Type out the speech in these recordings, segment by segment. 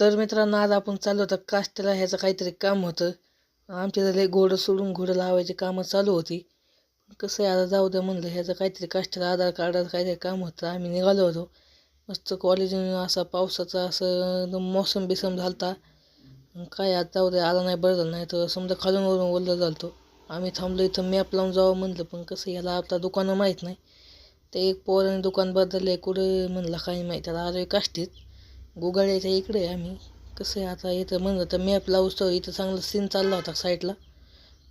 तर मित्रांनो आज आपण चाललो होतं काष्टाला. ह्याचं काहीतरी काम होतं. आमच्या झाले घोडं सोडून घोडं लावायची कामं चालू होती. कसं आहे आता जाऊ द्या म्हणलं ह्याचं काहीतरी काष्टाला आधार कार्डाचं काहीतरी काम होतं. आम्ही निघालो होतो. मस्त कॉलेज असा पावसाचा असं एकदम मोसम बिसम झालता. काय आता जाऊ द्या आला नाही बरं झालं नाही तर समजा खालून वरून ओलं झालतो. आम्ही थांबलो इथं मॅप लावून जावं म्हणलं पण कसं याला आता दुकानं माहीत नाही. ते एक पोराने दुकान बदलले कुठं म्हणलं काही माहीत आता आलो काष्टीत. गुगाळ्याच्या इकडे आम्ही. कसं आहे आता इथं म्हणलं तर मॅप लावतो इथं चांगलं सीन चालला होता साईडला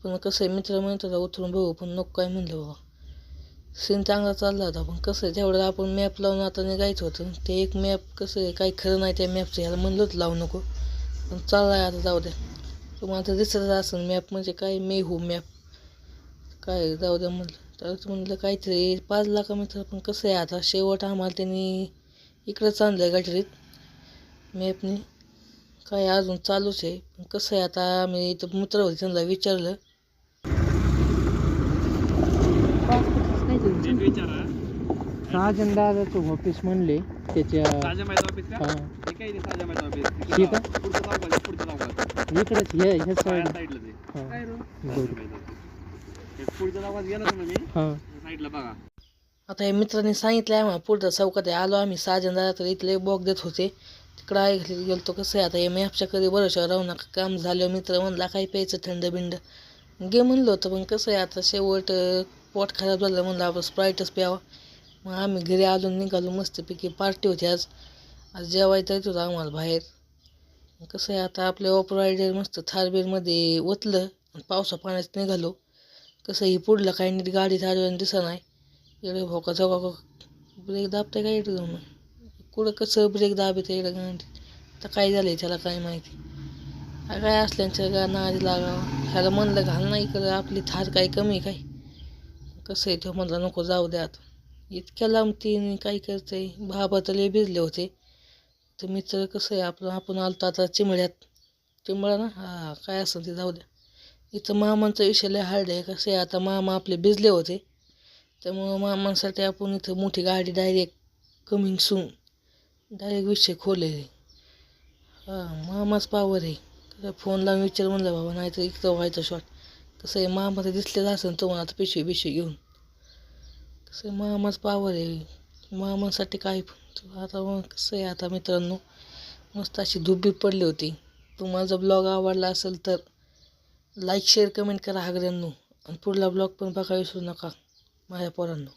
पण कसं आहे मित्र म्हणत होता उतरून बघू पण नको काय म्हणलं बाबा. सीन चांगला चालला होता पण कसं आहे तेवढं आपण मॅप लावून आता निघायचं होतं ते एक मॅप कसं आहे काही खरं नाही त्या मॅपचं ह्याला म्हणलंच लावू नको. पण चालला आता जाऊ द्या. तुम्हाला तर दिसत असेल मॅप म्हणजे काय? मे हो मॅप काय जाऊ द्या म्हणलं. तर म्हणलं काहीतरी पाच लाखा मित्र. पण कसं आहे आता शेवट आम्हाला त्यांनी इकडंच आणलं आहे गटरीत मॅपने काय अजून चालूच आहे पण कसं आहे आता आम्ही इथं मित्र होते त्यांना विचारलं राजन ऑफिस म्हणले त्याच्या ठीक आहे. पुढचं पुढचं इकडेच हे ह्या साईडला हां मी हां आता हे मित्रांनी सांगितलं आम्हाला पुढच्या चौकात. आलो आम्ही सहाजण दादा तर इथले बॉक देत होते तिकडं ऐकले गेलो तो कसं आहे आता हे एफच्या कधी बरोबर राहू नका. काम झालं मित्र म्हणला काही प्यायचं थंड बिंड? घे म्हणलं होतं पण कसं आहे आता शेवट पोट खराब झालं म्हणलं आपण स्प्राईटच प्यावा. मग आम्ही घरी आलो निघालो मस्तपैकी पार्टी होती आज. आज जेवायचं येत होतं आम्हाला बाहेर. कसं आहे आता आपल्या ऑपर रायडर मस्त थारबीरमध्ये ओतलं आणि पावसा पाण्यात निघालो. कसं ही पुढलं काही नीट गाडी चालवायला दिसत नाही. इकडे भोका चौका ब्रेक दाबते काय येतो मग कुठं कसं ब्रेक दाबित इकडं गाडी आता काय झालं त्याला काय माहिती. काय असल्यांचं का आधी लागावं. ह्याला म्हणलं घाल नाही इकडं आपली थार काय कमी काय? कसं आहे तो म्हणलं नको जाऊ द्या आता. इतक्या लांब तीन काय करते बाबा तर लय भिजले होते. तर मित्र कसं आहे आपलं आपण आलतो आता चिमळ्यात. चिमळा ना? हा काय असं ते जाऊ द्या. इथं मामांचा विषय लय हार्ड आहे. कसं आहे आता मामा आपले भिजले होते. त्यामुळं मामांसाठी आपण इथं मोठी गाडी डायरेक्ट कमिंग सून डायरेक्ट विषय खोले हां मामाच पावर आहे. कसं फोन लावून विचार म्हणला बाबा नाही तर व्हायचं शॉट कसं आहे मामा तर दिसलेच असेल तुम्हाला आता पिशवी पिशवी घेऊन. कसं आहे मामाच पावर आहे. मामासाठी काय आता मग कसं आहे आता मित्रांनो? मस्त अशी धुबी पडली होती. तुम्हाला जर ब्लॉग आवडला असेल तर लाईक शेअर कमेंट करा हागऱ्यांनो. आणि पुढला ब्लॉग पण बघा विसरू नका माझ्या पोरांनो.